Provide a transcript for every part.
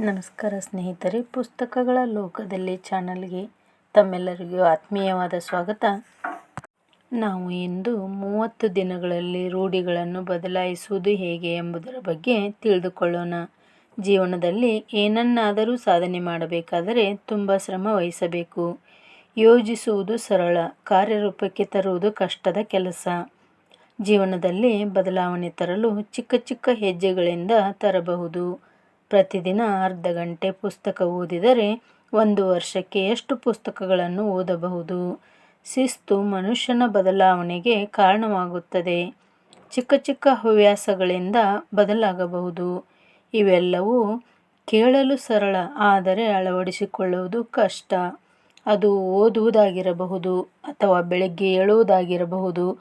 ನಮಸ್ಕಾರ ಸ್ನೇಹಿತರೆ, ಪುಸ್ತಕಗಳ ಲೋಕದಲ್ಲಿ ಚಾನಲ್ಗೆ ತಮ್ಮೆಲ್ಲರಿಗೂ ಆತ್ಮೀಯವಾದ ಸ್ವಾಗತ. ನಾವು ಇಂದು ಮೂವತ್ತು ದಿನಗಳಲ್ಲಿ ರೂಢಿಗಳನ್ನು ಬದಲಾಯಿಸುವುದು ಹೇಗೆ ಎಂಬುದರ ಬಗ್ಗೆ ತಿಳಿದುಕೊಳ್ಳೋಣ. ಜೀವನದಲ್ಲಿ ಏನನ್ನಾದರೂ ಸಾಧನೆ ಮಾಡಬೇಕಾದರೆ ತುಂಬ ಶ್ರಮ ವಹಿಸಬೇಕು. ಯೋಜಿಸುವುದು ಸರಳ, ಕಾರ್ಯರೂಪಕ್ಕೆ ತರುವುದು ಕಷ್ಟದ ಕೆಲಸ. ಜೀವನದಲ್ಲಿ ಬದಲಾವಣೆ ತರಲು ಚಿಕ್ಕ ಚಿಕ್ಕ ಹೆಜ್ಜೆಗಳಿಂದ ತರಬಹುದು. ಪ್ರತಿದಿನ ಅರ್ಧ ಗಂಟೆ ಪುಸ್ತಕ ಓದಿದರೆ ಒಂದು ವರ್ಷಕ್ಕೆ ಎಷ್ಟು ಪುಸ್ತಕಗಳನ್ನು ಓದಬಹುದು? ಶಿಸ್ತು ಮನುಷ್ಯನ ಬದಲಾವಣೆಗೆ ಕಾರಣವಾಗುತ್ತದೆ. ಚಿಕ್ಕ ಚಿಕ್ಕ ಹವ್ಯಾಸಗಳಿಂದ ಬದಲಾಗಬಹುದು. ಇವೆಲ್ಲವೂ ಕೇಳಲು ಸರಳ, ಆದರೆ ಅಳವಡಿಸಿಕೊಳ್ಳುವುದು ಕಷ್ಟ. ಅದು ಓದುವುದಾಗಿರಬಹುದು ಅಥವಾ ಬೆಳಗ್ಗೆ ಏಳುವುದಾಗಿರಬಹುದು.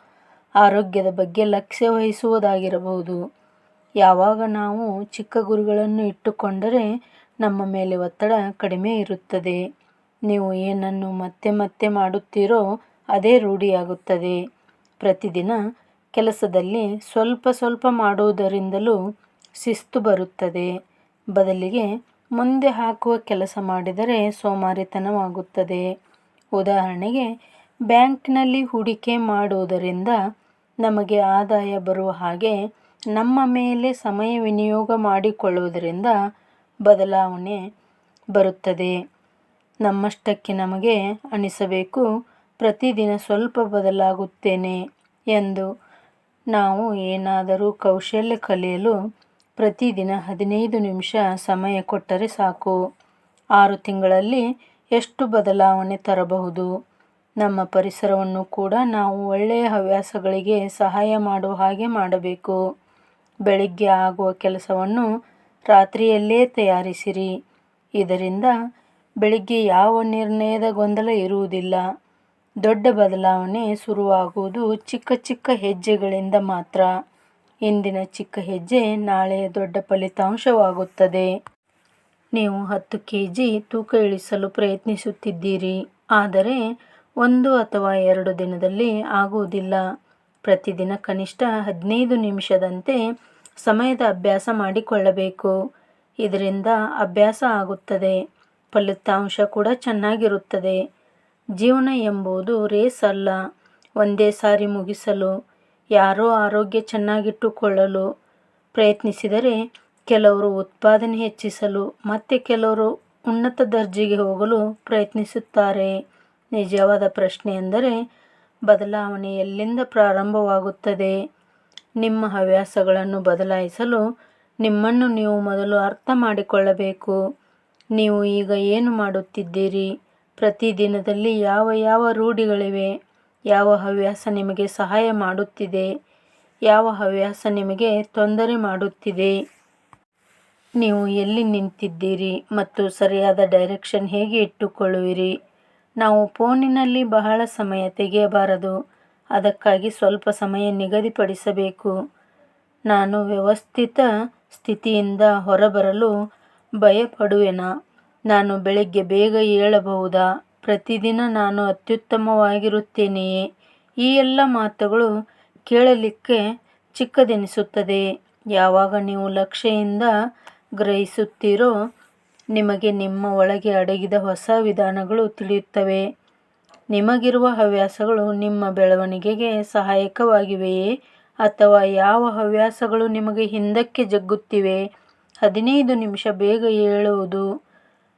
ಆರೋಗ್ಯದ ಬಗ್ಗೆ ಲಕ್ಷ್ಯ ವಹಿಸುವುದಾಗಿರಬಹುದು. ಯಾವಾಗ ನಾವು ಚಿಕ್ಕ ಗುರಿಗಳನ್ನು ಇಟ್ಟುಕೊಂಡರೆ ನಮ್ಮ ಮೇಲೆ ಒತ್ತಡ ಕಡಿಮೆ ಇರುತ್ತದೆ. ನೀವು ಏನನ್ನು ಮತ್ತೆ ಮತ್ತೆ ಮಾಡುತ್ತೀರೋ ಅದೇ ರೂಢಿಯಾಗುತ್ತದೆ. ಪ್ರತಿದಿನ ಕೆಲಸದಲ್ಲಿ ಸ್ವಲ್ಪ ಸ್ವಲ್ಪ ಮಾಡುವುದರಿಂದಲೂ ಶಿಸ್ತು ಬರುತ್ತದೆ. ಬದಲಿಗೆ ಮುಂದೆ ಹಾಕುವ ಕೆಲಸ ಮಾಡಿದರೆ ಸೋಮಾರಿತನವಾಗುತ್ತದೆ. ಉದಾಹರಣೆಗೆ, ಬ್ಯಾಂಕ್ನಲ್ಲಿ ಹೂಡಿಕೆ ಮಾಡುವುದರಿಂದ ನಮಗೆ ಆದಾಯ ಬರುವ ಹಾಗೆ ನಮ್ಮ ಮೇಲೆ ಸಮಯ ವಿನಿಯೋಗ ಮಾಡಿಕೊಳ್ಳುವುದರಿಂದ ಬದಲಾವಣೆ ಬರುತ್ತದೆ. ನಮ್ಮಷ್ಟಕ್ಕೆ ನಮಗೆ ಅನಿಸಬೇಕು. ಪ್ರತಿದಿನ ಸ್ವಲ್ಪ ಬದಲಾಗುತ್ತೇನೆ ಎಂದು ನಾವು ಏನಾದರೂ ಕೌಶಲ್ಯ ಕಲಿಯಲು ಪ್ರತಿದಿನ ಹದಿನೈದು ನಿಮಿಷ ಸಮಯ ಕೊಟ್ಟರೆ ಸಾಕು. ಆರು ತಿಂಗಳಲ್ಲಿ ಎಷ್ಟು ಬದಲಾವಣೆ ತರಬಹುದು? ನಮ್ಮ ಪರಿಸರವನ್ನು ಕೂಡ ನಾವು ಒಳ್ಳೆಯ ಹವ್ಯಾಸಗಳಿಗೆ ಸಹಾಯ ಮಾಡುವ ಹಾಗೆ ಮಾಡಬೇಕು. ಬೆಳಿಗ್ಗೆ ಆಗುವ ಕೆಲಸವನ್ನು ರಾತ್ರಿಯಲ್ಲೇ ತಯಾರಿಸಿರಿ. ಇದರಿಂದ ಬೆಳಿಗ್ಗೆ ಯಾವ ನಿರ್ಣಯದ ಗೊಂದಲ ಇರುವುದಿಲ್ಲ. ದೊಡ್ಡ ಬದಲಾವಣೆ ಶುರುವಾಗುವುದು ಚಿಕ್ಕ ಚಿಕ್ಕ ಹೆಜ್ಜೆಗಳಿಂದ ಮಾತ್ರ. ಇಂದಿನ ಚಿಕ್ಕ ಹೆಜ್ಜೆ ನಾಳೆಯ ದೊಡ್ಡ ಫಲಿತಾಂಶವಾಗುತ್ತದೆ. ನೀವು ಹತ್ತು ಕೆ ಜಿ ತೂಕ ಇಳಿಸಲು ಪ್ರಯತ್ನಿಸುತ್ತಿದ್ದೀರಿ. ಆದರೆ ಒಂದು ಅಥವಾ ಎರಡು ದಿನದಲ್ಲಿ ಆಗುವುದಿಲ್ಲ. ಪ್ರತಿದಿನ ಕನಿಷ್ಠ ಹದಿನೈದು ನಿಮಿಷದಂತೆ ಸಮಯದ ಅಭ್ಯಾಸ ಮಾಡಿಕೊಳ್ಳಬೇಕು. ಇದರಿಂದ ಅಭ್ಯಾಸ ಆಗುತ್ತದೆ, ಫಲಿತಾಂಶ ಕೂಡ ಚೆನ್ನಾಗಿರುತ್ತದೆ. ಜೀವನ ಎಂಬುದು ರೇಸ್ ಅಲ್ಲ, ಒಂದೇ ಸಾರಿ ಮುಗಿಸಲು, ಯಾರೋ ಆರೋಗ್ಯ ಚೆನ್ನಾಗಿಟ್ಟುಕೊಳ್ಳಲು ಪ್ರಯತ್ನಿಸಿದರೆ ಕೆಲವರು ಉತ್ಪಾದನೆ ಹೆಚ್ಚಿಸಲು, ಮತ್ತೆ ಕೆಲವರು ಉನ್ನತ ದರ್ಜೆಗೆ ಹೋಗಲು ಪ್ರಯತ್ನಿಸುತ್ತಾರೆ. ನಿಜವಾದ ಪ್ರಶ್ನೆ ಎಂದರೆ ಬದಲಾವಣೆ ಎಲ್ಲಿಂದ ಪ್ರಾರಂಭವಾಗುತ್ತದೆ. ನಿಮ್ಮ ಹವ್ಯಾಸಗಳನ್ನು ಬದಲಾಯಿಸಲು ನಿಮ್ಮನ್ನು ನೀವು ಮೊದಲು ಅರ್ಥ ಮಾಡಿಕೊಳ್ಳಬೇಕು. ನೀವು ಈಗ ಏನು ಮಾಡುತ್ತಿದ್ದೀರಿ? ಪ್ರತಿದಿನದಲ್ಲಿ ಯಾವ ಯಾವ ರೂಢಿಗಳಿವೆ? ಯಾವ ಹವ್ಯಾಸ ನಿಮಗೆ ಸಹಾಯ ಮಾಡುತ್ತಿದೆ? ಯಾವ ಹವ್ಯಾಸ ನಿಮಗೆ ತೊಂದರೆ ಮಾಡುತ್ತಿದೆ? ನೀವು ಎಲ್ಲಿ ನಿಂತಿದ್ದೀರಿ ಮತ್ತು ಸರಿಯಾದ ಡೈರೆಕ್ಷನ್ ಹೇಗೆ ಇಟ್ಟುಕೊಳ್ಳುವಿರಿ? ನಾವು ಫೋನಿನಲ್ಲಿ ಬಹಳ ಸಮಯ ತೆಗೆಯಬಾರದು. ಅದಕ್ಕಾಗಿ ಸ್ವಲ್ಪ ಸಮಯ ನಿಗದಿಪಡಿಸಬೇಕು. ನಾನು ವ್ಯವಸ್ಥಿತ ಸ್ಥಿತಿಯಿಂದ ಹೊರಬರಲು ಭಯಪಡುವೆನಾ? ನಾನು ಬೆಳಗ್ಗೆ ಬೇಗ ಏಳಬಹುದಾ? ಪ್ರತಿದಿನ ನಾನು ಅತ್ಯುತ್ತಮವಾಗಿರುತ್ತೇನೆಯೇ? ಈ ಎಲ್ಲ ಮಾತುಗಳು ಕೇಳಲಿಕ್ಕೆ ಚಿಕ್ಕದೆನಿಸುತ್ತದೆ. ಯಾವಾಗ ನೀವು ಲಕ್ಷ್ಯದಿಂದ ಗ್ರಹಿಸುತ್ತೀರೋ ನಿಮಗೆ ನಿಮ್ಮ ಒಳಗೆ ಅಡಗಿದ ಹೊಸ ವಿಧಾನಗಳು ತಿಳಿಯುತ್ತವೆ. ನಿಮಗಿರುವ ಹವ್ಯಾಸಗಳು ನಿಮ್ಮ ಬೆಳವಣಿಗೆಗೆ ಸಹಾಯಕವಾಗಿವೆಯೇ? ಅಥವಾ ಯಾವ ಹವ್ಯಾಸಗಳು ನಿಮಗೆ ಹಿಂದಕ್ಕೆ ಜಗ್ಗುತ್ತಿವೆ? ಹದಿನೈದು ನಿಮಿಷ ಬೇಗ ಏಳುವುದು,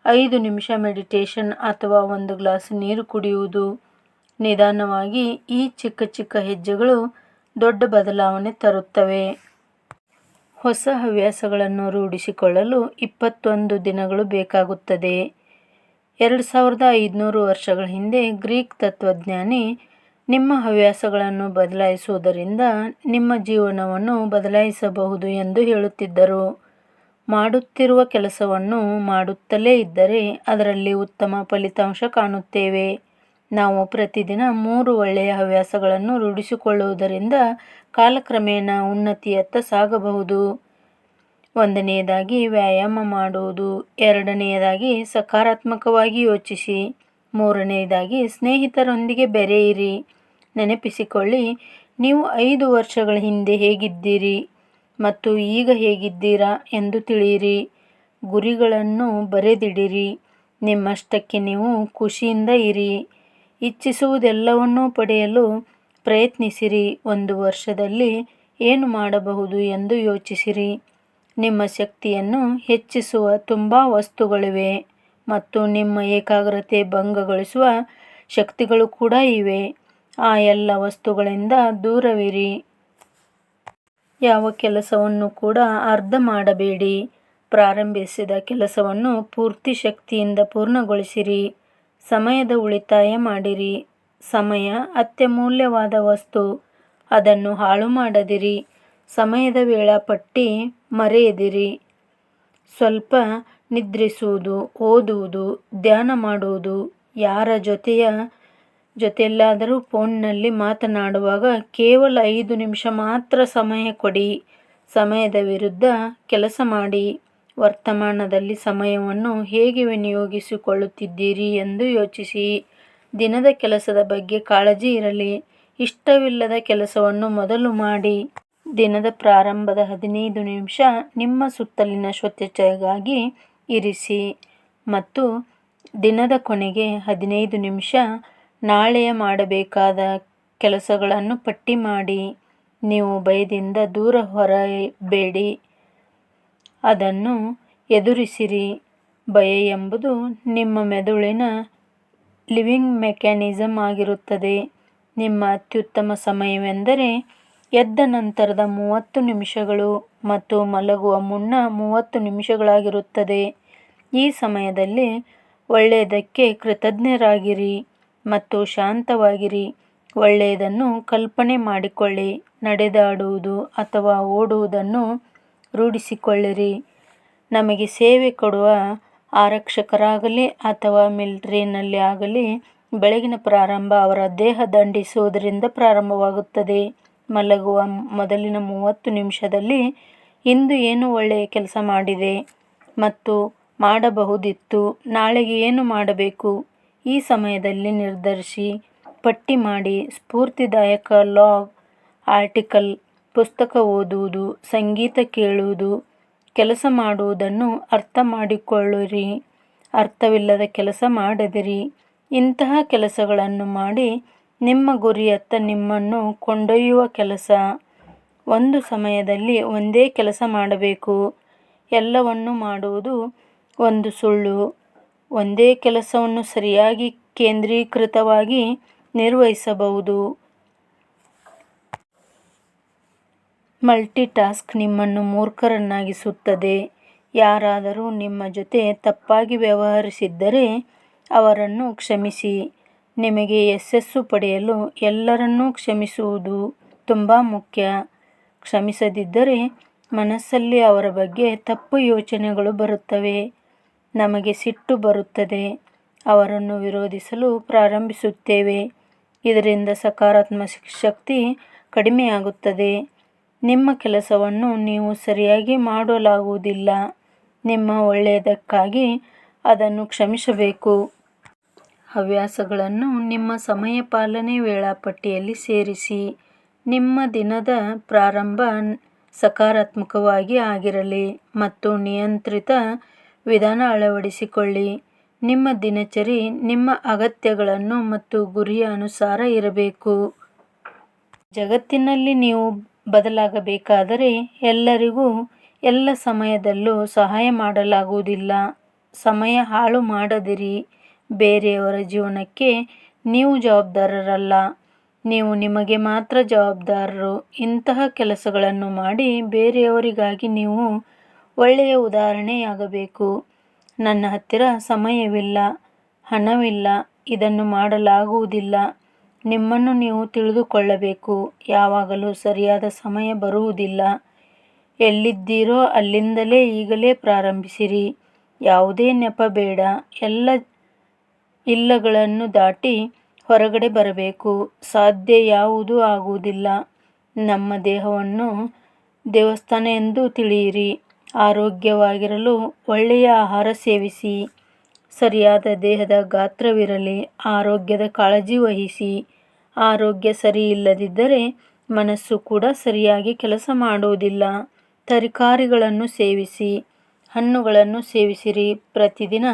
ಐದು ನಿಮಿಷ ಮೆಡಿಟೇಷನ್ ಅಥವಾ ಒಂದು ಗ್ಲಾಸ್ ನೀರು ಕುಡಿಯುವುದು. ನಿಧಾನವಾಗಿ ಈ ಚಿಕ್ಕ ಚಿಕ್ಕ ಹೆಜ್ಜೆಗಳು ದೊಡ್ಡ ಬದಲಾವಣೆ ತರುತ್ತವೆ. ಹೊಸ ಹವ್ಯಾಸಗಳನ್ನು ರೂಢಿಸಿಕೊಳ್ಳಲು ಇಪ್ಪತ್ತೊಂದು ದಿನಗಳು ಬೇಕಾಗುತ್ತದೆ. ಎರಡು ಸಾವಿರದ ಐದುನೂರು ವರ್ಷಗಳ ಹಿಂದೆ ಗ್ರೀಕ್ ತತ್ವಜ್ಞಾನಿ ನಿಮ್ಮ ಹವ್ಯಾಸಗಳನ್ನು ಬದಲಾಯಿಸುವುದರಿಂದ ನಿಮ್ಮ ಜೀವನವನ್ನು ಬದಲಾಯಿಸಬಹುದು ಎಂದು ಹೇಳುತ್ತಿದ್ದರು. ಮಾಡುತ್ತಿರುವ ಕೆಲಸವನ್ನು ಮಾಡುತ್ತಲೇ ಇದ್ದರೆ ಅದರಲ್ಲಿ ಉತ್ತಮ ಫಲಿತಾಂಶ ಕಾಣುತ್ತೇವೆ. ನಾವು ಪ್ರತಿದಿನ ಮೂರು ಒಳ್ಳೆಯ ಹವ್ಯಾಸಗಳನ್ನು ರೂಢಿಸಿಕೊಳ್ಳುವುದರಿಂದ ಕಾಲಕ್ರಮೇಣ ಉನ್ನತಿಯತ್ತ ಸಾಗಬಹುದು. ಒಂದನೆಯದಾಗಿ ವ್ಯಾಯಾಮ ಮಾಡುವುದು, ಎರಡನೆಯದಾಗಿ ಸಕಾರಾತ್ಮಕವಾಗಿ ಯೋಚಿಸಿ, ಮೂರನೆಯದಾಗಿ ಸ್ನೇಹಿತರೊಂದಿಗೆ ಬೆರೆಯಿರಿ. ನೆನಪಿಸಿಕೊಳ್ಳಿ, ನೀವು ಐದು ವರ್ಷಗಳ ಹಿಂದೆ ಹೇಗಿದ್ದೀರಿ ಮತ್ತು ಈಗ ಹೇಗಿದ್ದೀರಾ ಎಂದು ತಿಳಿಯಿರಿ. ಗುರಿಗಳನ್ನು ಬರೆದಿಡಿರಿ. ನಿಮ್ಮಷ್ಟಕ್ಕೆ ನೀವು ಖುಷಿಯಿಂದ ಇರಿ. ಇಚ್ಛಿಸುವುದೆಲ್ಲವನ್ನೂ ಪಡೆಯಲು ಪ್ರಯತ್ನಿಸಿರಿ. ಒಂದು ವರ್ಷದಲ್ಲಿ ಏನು ಮಾಡಬಹುದು ಎಂದು ಯೋಚಿಸಿರಿ. ನಿಮ್ಮ ಶಕ್ತಿಯನ್ನು ಹೆಚ್ಚಿಸುವ ತುಂಬ ವಸ್ತುಗಳಿವೆ ಮತ್ತು ನಿಮ್ಮ ಏಕಾಗ್ರತೆ ಭಂಗಗೊಳಿಸುವ ಶಕ್ತಿಗಳು ಕೂಡ ಇವೆ. ಆ ಎಲ್ಲ ವಸ್ತುಗಳಿಂದ ದೂರವಿರಿ. ಯಾವ ಕೆಲಸವನ್ನು ಕೂಡ ಅರ್ಧ ಮಾಡಬೇಡಿ. ಪ್ರಾರಂಭಿಸಿದ ಕೆಲಸವನ್ನು ಪೂರ್ತಿ ಶಕ್ತಿಯಿಂದ ಪೂರ್ಣಗೊಳಿಸಿರಿ. ಸಮಯದ ಉಳಿತಾಯ ಮಾಡಿರಿ. ಸಮಯ ಅತ್ಯಮೂಲ್ಯವಾದ ವಸ್ತು. ಅದನ್ನು ಹಾಳು ಮಾಡದಿರಿ ಸಮಯದ ವೇಳಾಪಟ್ಟಿ ಮರೆಯದಿರಿ. ಸ್ವಲ್ಪ ನಿದ್ರಿಸುವುದು, ಓದುವುದು, ಧ್ಯಾನ ಮಾಡುವುದು, ಯಾರ ಜೊತೆಯ ಜೊತೆಯಲ್ಲಾದರೂ ಫೋನ್ನಲ್ಲಿ ಮಾತನಾಡುವಾಗ ಕೇವಲ ಐದು ನಿಮಿಷ ಮಾತ್ರ ಸಮಯ ಕೊಡಿ. ಸಮಯದ ವಿರುದ್ಧ ಕೆಲಸ ಮಾಡಿ. ವರ್ತಮಾನದಲ್ಲಿ ಸಮಯವನ್ನು ಹೇಗೆ ವಿನಿಯೋಗಿಸಿಕೊಳ್ಳುತ್ತಿದ್ದೀರಿ ಎಂದು ಯೋಚಿಸಿ. ದಿನದ ಕೆಲಸದ ಬಗ್ಗೆ ಕಾಳಜಿ ಇರಲಿ. ಇಷ್ಟವಿಲ್ಲದ ಕೆಲಸವನ್ನು ಮೊದಲು ಮಾಡಿ. ದಿನದ ಪ್ರಾರಂಭದ ಹದಿನೈದು ನಿಮಿಷ ನಿಮ್ಮ ಸುತ್ತಲಿನ ಸ್ವಚ್ಛತೆಗಾಗಿ ಇರಿಸಿ ಮತ್ತು ದಿನದ ಕೊನೆಗೆ ಹದಿನೈದು ನಿಮಿಷ ನಾಳೆಯ ಮಾಡಬೇಕಾದ ಕೆಲಸಗಳನ್ನು ಪಟ್ಟಿ ಮಾಡಿ. ನೀವು ಭಯದಿಂದ ದೂರ ಹೊರಬೇಡಿ. ಅದನ್ನು ಎದುರಿಸಿರಿ. ಭಯ ಎಂಬುದು ನಿಮ್ಮ ಮೆದುಳಿನ ಲಿವಿಂಗ್ ಮೆಕ್ಯಾನಿಸಮ್ ಆಗಿರುತ್ತದೆ. ನಿಮ್ಮ ಅತ್ಯುತ್ತಮ ಸಮಯವೆಂದರೆ ಎದ್ದ ನಂತರದ ಮೂವತ್ತು ನಿಮಿಷಗಳು ಮತ್ತು ಮಲಗುವ ಮುನ್ನ ಮೂವತ್ತು ನಿಮಿಷಗಳಾಗಿರುತ್ತದೆ. ಈ ಸಮಯದಲ್ಲಿ ಒಳ್ಳೆಯದಕ್ಕೆ ಕೃತಜ್ಞರಾಗಿರಿ ಮತ್ತು ಶಾಂತವಾಗಿರಿ. ಒಳ್ಳೆಯದನ್ನು ಕಲ್ಪನೆ ಮಾಡಿಕೊಳ್ಳಿ, ನಡೆದಾಡುವುದು ಅಥವಾ ಓಡುವುದನ್ನು ರೂಢಿಸಿಕೊಳ್ಳಿರಿ. ನಮಗೆ ಸೇವೆ ಕೊಡುವ ಆರಕ್ಷಕರಾಗಲಿ ಅಥವಾ ಮಿಲಿಟರಿನಲ್ಲಿ ಆಗಲಿ, ಬೆಳಗಿನ ಪ್ರಾರಂಭ ಅವರ ದೇಹ ದಂಡಿಸುವುದರಿಂದ ಪ್ರಾರಂಭವಾಗುತ್ತದೆ. ಮಲಗುವ ಮೊದಲಿನ ಮೂವತ್ತು ನಿಮಿಷದಲ್ಲಿ ಇಂದು ಏನು ಒಳ್ಳೆಯ ಕೆಲಸ ಮಾಡಿದೆ ಮತ್ತು ಮಾಡಬಹುದಿತ್ತು, ನಾಳೆಗೆ ಏನು ಮಾಡಬೇಕು? ಈ ಸಮಯದಲ್ಲಿ ನಿರ್ಧರಿಸಿ ಪಟ್ಟಿ ಮಾಡಿ ಸ್ಫೂರ್ತಿದಾಯಕ ಲಾಗ್ ಆರ್ಟಿಕಲ್, ಪುಸ್ತಕ ಓದುವುದು, ಸಂಗೀತ ಕೇಳುವುದು, ಕೆಲಸ ಮಾಡುವುದನ್ನು ಅರ್ಥ ಮಾಡಿಕೊಳ್ಳಿರಿ. ಅರ್ಥವಿಲ್ಲದ ಕೆಲಸ ಮಾಡದಿರಿ. ಇಂತಹ ಕೆಲಸಗಳನ್ನು ಮಾಡಿ ನಿಮ್ಮ ಗುರಿಯತ್ತ ನಿಮ್ಮನ್ನು ಕೊಂಡೊಯ್ಯುವ ಕೆಲಸ. ಒಂದು ಸಮಯದಲ್ಲಿ ಒಂದೇ ಕೆಲಸ ಮಾಡಬೇಕು. ಎಲ್ಲವನ್ನೂ ಮಾಡುವುದು ಒಂದು ಸುಳ್ಳು. ಒಂದೇ ಕೆಲಸವನ್ನು ಸರಿಯಾಗಿ ಕೇಂದ್ರೀಕೃತವಾಗಿ ನಿರ್ವಹಿಸಬಹುದು. ಮಲ್ಟಿಟಾಸ್ಕ್ ನಿಮ್ಮನ್ನು ಮೂರ್ಖರನ್ನಾಗಿಸುತ್ತದೆ. ಯಾರಾದರೂ ನಿಮ್ಮ ಜೊತೆ ತಪ್ಪಾಗಿ ವ್ಯವಹರಿಸಿದ್ದರೆ ಅವರನ್ನು ಕ್ಷಮಿಸಿ. ನಿಮಗೆ ಯಶಸ್ಸು ಪಡೆಯಲು ಎಲ್ಲರನ್ನೂ ಕ್ಷಮಿಸುವುದು ತುಂಬ ಮುಖ್ಯ. ಕ್ಷಮಿಸದಿದ್ದರೆ ಮನಸ್ಸಲ್ಲಿ ಅವರ ಬಗ್ಗೆ ತಪ್ಪು ಯೋಚನೆಗಳು ಬರುತ್ತವೆ. ನಮಗೆ ಸಿಟ್ಟು ಬರುತ್ತದೆ. ಅವರನ್ನು ವಿರೋಧಿಸಲು ಪ್ರಾರಂಭಿಸುತ್ತೇವೆ. ಇದರಿಂದ ಸಕಾರಾತ್ಮಕ ಶಕ್ತಿ ಕಡಿಮೆಯಾಗುತ್ತದೆ. ನಿಮ್ಮ ಕೆಲಸವನ್ನು ನೀವು ಸರಿಯಾಗಿ ಮಾಡಲಾಗುವುದಿಲ್ಲ. ನಿಮ್ಮ ಒಳ್ಳೆಯದಕ್ಕಾಗಿ ಅದನ್ನು ಕ್ಷಮಿಸಬೇಕು. ಹವ್ಯಾಸಗಳನ್ನು ನಿಮ್ಮ ಸಮಯ ಪಾಲನೆ ವೇಳಾಪಟ್ಟಿಯಲ್ಲಿ ಸೇರಿಸಿ. ನಿಮ್ಮ ದಿನದ ಪ್ರಾರಂಭ ಸಕಾರಾತ್ಮಕವಾಗಿ ಆಗಿರಲಿ ಮತ್ತು ನಿಯಂತ್ರಿತ ವಿಧಾನ ಅಳವಡಿಸಿಕೊಳ್ಳಿ. ನಿಮ್ಮ ದಿನಚರಿ ನಿಮ್ಮ ಅಗತ್ಯಗಳನ್ನು ಮತ್ತು ಗುರಿಯ ಅನುಸಾರ ಇರಬೇಕು. ಜಗತ್ತಿನಲ್ಲಿ ನೀವು ಬದಲಾಗಬೇಕಾದರೆ ಎಲ್ಲರಿಗೂ ಎಲ್ಲ ಸಮಯದಲ್ಲೂ ಸಹಾಯ ಮಾಡಲಾಗುವುದಿಲ್ಲ. ಸಮಯ ಹಾಳು ಮಾಡದಿರಿ. ಬೇರೆಯವರ ಜೀವನಕ್ಕೆ ನೀವು ಜವಾಬ್ದಾರರಲ್ಲ. ನೀವು ನಿಮಗೆ ಮಾತ್ರ ಜವಾಬ್ದಾರರು. ಇಂತಹ ಕೆಲಸಗಳನ್ನು ಮಾಡಿ ಬೇರೆಯವರಿಗಾಗಿ ನೀವು ಒಳ್ಳೆಯ ಉದಾಹರಣೆಯಾಗಬೇಕು ನನ್ನ ಹತ್ತಿರ ಸಮಯವಿಲ್ಲ, ಹಣವಿಲ್ಲ, ಇದನ್ನು ಮಾಡಲಾಗುವುದಿಲ್ಲ. ನಿಮ್ಮನ್ನು ನೀವು ತಿಳಿದುಕೊಳ್ಳಬೇಕು. ಯಾವಾಗಲೂ ಸರಿಯಾದ ಸಮಯ ಬರುವುದಿಲ್ಲ. ಎಲ್ಲಿದ್ದೀರೋ ಅಲ್ಲಿಂದಲೇ ಈಗಲೇ ಪ್ರಾರಂಭಿಸಿರಿ. ಯಾವುದೇ ನೆಪ ಬೇಡ. ಎಲ್ಲ ಇಲ್ಲಗಳನ್ನು ದಾಟಿ ಹೊರಗಡೆ ಬರಬೇಕು. ಸಾಧ್ಯ ಯಾವುದೂ ಆಗುವುದಿಲ್ಲ. ನಮ್ಮ ದೇಹವನ್ನು ದೇವಸ್ಥಾನ ಎಂದು ತಿಳಿಯಿರಿ. ಆರೋಗ್ಯವಾಗಿರಲು ಒಳ್ಳೆಯ ಆಹಾರ ಸೇವಿಸಿ. ಸರಿಯಾದ ದೇಹದ ಗಾತ್ರವಿರಲಿ. ಆರೋಗ್ಯದ ಕಾಳಜಿ ವಹಿಸಿ. ಆರೋಗ್ಯ ಸರಿಯಿಲ್ಲದಿದ್ದರೆ ಮನಸ್ಸು ಕೂಡ ಸರಿಯಾಗಿ ಕೆಲಸ ಮಾಡುವುದಿಲ್ಲ. ತರಕಾರಿಗಳನ್ನು ಸೇವಿಸಿ. ಹಣ್ಣುಗಳನ್ನು ಸೇವಿಸಿರಿ. ಪ್ರತಿದಿನ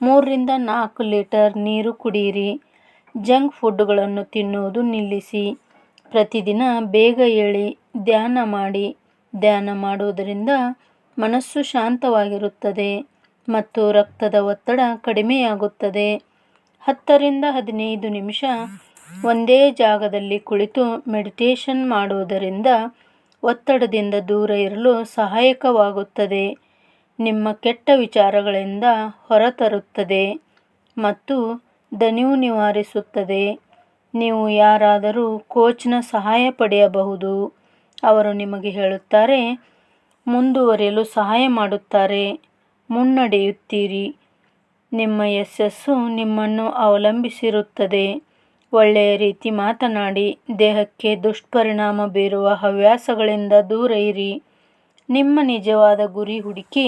ಮೂರರಿಂದ ನಾಲ್ಕು ಲೀಟರ್ ನೀರು ಕುಡಿಯಿರಿ ಜಂಕ್ ಫುಡ್ಗಳನ್ನು ತಿನ್ನುವುದು ನಿಲ್ಲಿಸಿ. ಪ್ರತಿದಿನ ಬೇಗ ಏಳಿ ಧ್ಯಾನ ಮಾಡಿ. ಧ್ಯಾನ ಮಾಡುವುದರಿಂದ ಮನಸ್ಸು ಶಾಂತವಾಗಿರುತ್ತದೆ ಮತ್ತು ರಕ್ತದ ಒತ್ತಡ ಕಡಿಮೆಯಾಗುತ್ತದೆ. ಹತ್ತರಿಂದ ಹದಿನೈದು ನಿಮಿಷ ಒಂದೇ ಜಾಗದಲ್ಲಿ ಕುಳಿತು ಮೆಡಿಟೇಷನ್ ಮಾಡುವುದರಿಂದ ಒತ್ತಡದಿಂದ ದೂರ ಇರಲು ಸಹಾಯಕವಾಗುತ್ತದೆ. ನಿಮ್ಮ ಕೆಟ್ಟ ವಿಚಾರಗಳಿಂದ ಹೊರತರುತ್ತದೆ ಮತ್ತು ದಣಿವು ನಿವಾರಿಸುತ್ತದೆ. ನೀವು ಯಾರಾದರೂ ಕೋಚ್ನ ಸಹಾಯ ಪಡೆಯಬಹುದು. ಅವರು ನಿಮಗೆ ಹೇಳುತ್ತಾರೆ, ಮುಂದುವರಿಯಲು ಸಹಾಯ ಮಾಡುತ್ತಾರೆ. ಮುನ್ನಡೆಯುತ್ತೀರಿ. ನಿಮ್ಮ ಯಶಸ್ಸು ನಿಮ್ಮನ್ನು ಅವಲಂಬಿಸಿರುತ್ತದೆ. ಒಳ್ಳೆಯ ರೀತಿ ಮಾತನಾಡಿ, ದೇಹಕ್ಕೆ ದುಷ್ಪರಿಣಾಮ ಬೀರುವ ಹವ್ಯಾಸಗಳಿಂದ ದೂರ ಇರಿ ನಿಮ್ಮ ನಿಜವಾದ ಗುರಿ ಹುಡುಕಿ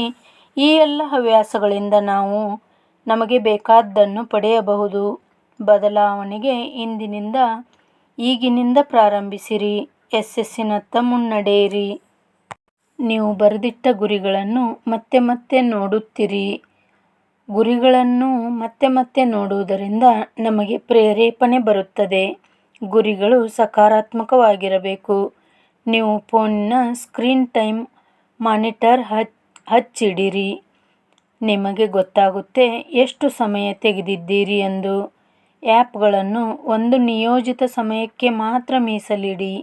ಈ ಎಲ್ಲ ಹವ್ಯಾಸಗಳಿಂದ ನಾವು ನಮಗೆ ಬೇಕಾದ್ದನ್ನು ಪಡೆಯಬಹುದು. ಬದಲಾವಣೆಗೆ ಇಂದಿನಿಂದ ಈಗಿನಿಂದ ಪ್ರಾರಂಭಿಸಿರಿ ಯಶಸ್ಸಿನತ್ತ ಮುನ್ನಡೆಯಿರಿ. ನೀವು ಬರೆದಿಟ್ಟ ಗುರಿಗಳನ್ನು ಮತ್ತೆ ಮತ್ತೆ ನೋಡುತ್ತೀರಿ. ಗುರಿಗಳನ್ನು ಮತ್ತೆ ಮತ್ತೆ ನೋಡುವುದರಿಂದ ನಮಗೆ ಪ್ರೇರೇಪಣೆ ಬರುತ್ತದೆ. ಗುರಿಗಳು ಸಕಾರಾತ್ಮಕವಾಗಿರಬೇಕು. ನೀವು ಫೋನಿನ ಸ್ಕ್ರೀನ್ ಟೈಮ್ ಮಾನಿಟರ್ ಹಚ್ಚಿಡಿರಿ. ನಿಮಗೆ ಗೊತ್ತಾಗುತ್ತೆ ಎಷ್ಟು ಸಮಯ ತೆಗೆದಿದ್ದೀರಿ ಎಂದು. ಆ್ಯಪ್ಗಳನ್ನು ಒಂದು ನಿಯೋಜಿತ ಸಮಯಕ್ಕೆ ಮಾತ್ರ ಮೀಸಲಿಡಿ.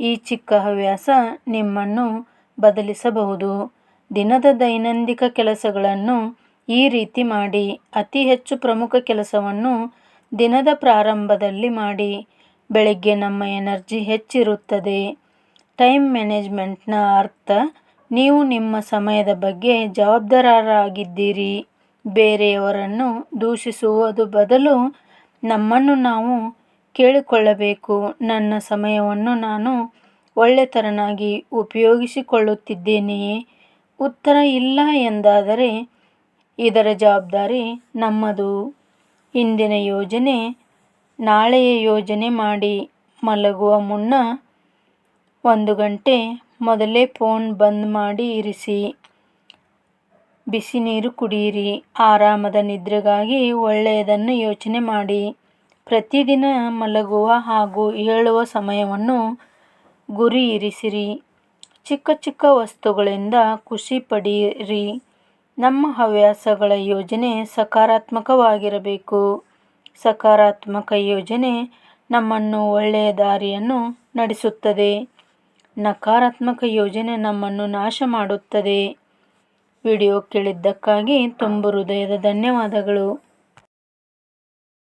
ಈ ಚಿಕ್ಕ ಹವ್ಯಾಸ ನಿಮ್ಮನ್ನು ಬದಲಿಸಬಹುದು. ದಿನದ ದೈನಂದಿಕ ಕೆಲಸಗಳನ್ನು ಈ ರೀತಿ ಮಾಡಿ. ಅತಿ ಹೆಚ್ಚು ಪ್ರಮುಖ ಕೆಲಸವನ್ನು ದಿನದ ಪ್ರಾರಂಭದಲ್ಲಿ ಮಾಡಿ. ಬೆಳಿಗ್ಗೆ ನಮ್ಮ ಎನರ್ಜಿ ಹೆಚ್ಚಿರುತ್ತದೆ. ಟೈಮ್ ಮ್ಯಾನೇಜ್ಮೆಂಟ್ನ ಅರ್ಥ ನೀವು ನಿಮ್ಮ ಸಮಯದ ಬಗ್ಗೆ ಜವಾಬ್ದಾರರಾಗಿದ್ದೀರಿ. ಬೇರೆಯವರನ್ನು ದೂಷಿಸುವುದು ಬದಲು ನಮ್ಮನ್ನು ನಾವು ಕೇಳಿಕೊಳ್ಳಬೇಕು. ನನ್ನ ಸಮಯವನ್ನು ನಾನು ಒಳ್ಳೆಯತನವಾಗಿ ಉಪಯೋಗಿಸಿಕೊಳ್ಳುತ್ತಿದ್ದೇನೆಯೇ? ಉತ್ತರ ಇಲ್ಲ ಎಂದಾದರೆ ಇದರ ಜವಾಬ್ದಾರಿ ನಮ್ಮದು. ಇಂದಿನ ಯೋಜನೆ, ನಾಳೆಯ ಯೋಜನೆ ಮಾಡಿ ಮಲಗುವ ಮುನ್ನ ಒಂದು ಗಂಟೆ ಮೊದಲೇ ಫೋನ್ ಬಂದ್ ಮಾಡಿ ಇರಿಸಿ. ಬಿಸಿ ನೀರು ಕುಡಿಯಿರಿ ಆರಾಮದ ನಿದ್ರೆಗಾಗಿ ಒಳ್ಳೆಯದನ್ನು ಯೋಚನೆ ಮಾಡಿ. ಪ್ರತಿದಿನ ಮಲಗುವ ಹಾಗೂ ಏಳುವ ಸಮಯವನ್ನು ಗುರಿ ಇರಿಸಿರಿ. ಚಿಕ್ಕ ಚಿಕ್ಕ ವಸ್ತುಗಳಿಂದ ಖುಷಿ ಪಡಿರಿ. ನಮ್ಮ ಹವ್ಯಾಸಗಳ ಯೋಜನೆ ಸಕಾರಾತ್ಮಕವಾಗಿರಬೇಕು. ಸಕಾರಾತ್ಮಕ ಯೋಜನೆ ನಮ್ಮನ್ನು ಒಳ್ಳೆಯ ದಾರಿಯನ್ನು ನಡೆಸುತ್ತದೆ. ನಕಾರಾತ್ಮಕ ಯೋಜನೆ ನಮ್ಮನ್ನು ನಾಶ ಮಾಡುತ್ತದೆ. ವಿಡಿಯೋ ಕೇಳಿದ್ದಕ್ಕಾಗಿ ತುಂಬು ಹೃದಯದ ಧನ್ಯವಾದಗಳು.